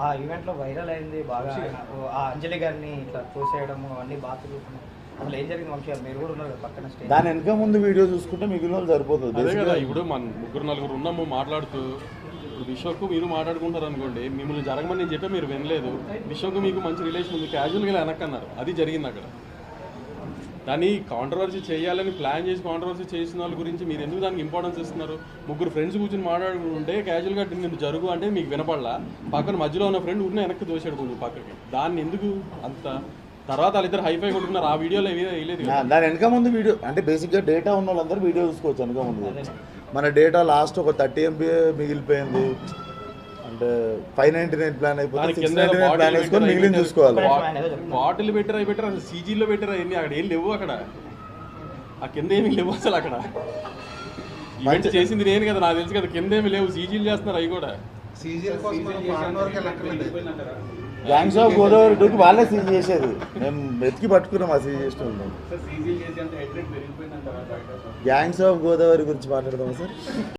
ఆ ఈవెంట్లో వైరల్ అయింది బాగా ఆ అంజలి గారిని ఇట్లా తోసేయడము అన్ని బాతులు అసలు ఏం జరిగింది వంశీ మీరు కూడా ఉన్నారు పక్కన స్టేజ్ దాని వెనక ముందు వీడియో చూసుకుంటే మిగిలిన వాళ్ళు సరిపోతుంది అదే కదా ఇప్పుడు మన ముగ్గురు నలుగురు ఉన్నాము మాట్లాడుతూ ఇప్పుడు విశ్వకు మీరు మాట్లాడుకుంటారు అనుకోండి మిమ్మల్ని జరగమని నేను చెప్పే మీరు వినలేదు. విశ్వకు మీకు మంచి రిలేషన్ ఉంది క్యాజువల్గా వెనక్కన్నారు అది జరిగింది అక్కడ. దాన్ని కాంట్రవర్సీ చేయాలని ప్లాన్ చేసి కాంట్రవర్సీ చేసిన వాళ్ళ గురించి మీరు ఎందుకు దానికి ఇంపార్టెన్స్ ఇస్తున్నారు? ముగ్గురు ఫ్రెండ్స్ కూర్చొని మాట్లాడుకుంటే క్యాజువల్గా నేను జరుగు అంటే మీకు వినపడలా? పక్కన మధ్యలో ఉన్న ఫ్రెండ్ ఊరినే వెనక్కి దోసాడు కొంచెం పక్కకి. దాన్ని ఎందుకు అంత తర్వాత వాళ్ళిద్దరు హైఫై కొట్టుకున్నారు. ఆ వీడియోలో ఏమీ వేయలేదు దాని వెనక ముందు వీడియో అంటే బేసిక్గా డేటా ఉన్న వాళ్ళందరూ వీడియో చూసుకోవచ్చు వెనక ముందు. మన డేటా లాస్ట్ ఒక థర్టీ ఎంబీ మిగిలిపోయింది. అంటే ఫైవ్ నైన్టీ నైన్ ప్లాన్ అయిపోతే సిక్స్ కింద నైన్టీ నైన్ ప్లాన్ వేసుకొని మిగిలిన చూసుకోవాలి. బాటిల్ పెట్టారు అవి పెట్టారు అసలు సీజీలో పెట్టారు అవన్నీ అక్కడ ఏం లేవు అక్కడ. ఆ కింద ఏమి లేవు అసలు అక్కడ. ఈవెంట్ చేసింది నేను కదా నాకు తెలుసు కదా కింద ఏమి లేవు. సీజీలు చేస్తున్నారు అవి కూడా. గ్యాంగ్స్ ఆఫ్ గోదావరి టూకి వాళ్ళే సీజ్ చేసేది. మేము వెతికి పట్టుకున్నాం ఆ సీజ్ చేసిన. గ్యాంగ్స్ ఆఫ్ గోదావరి గురించి మాట్లాడదామా సార్?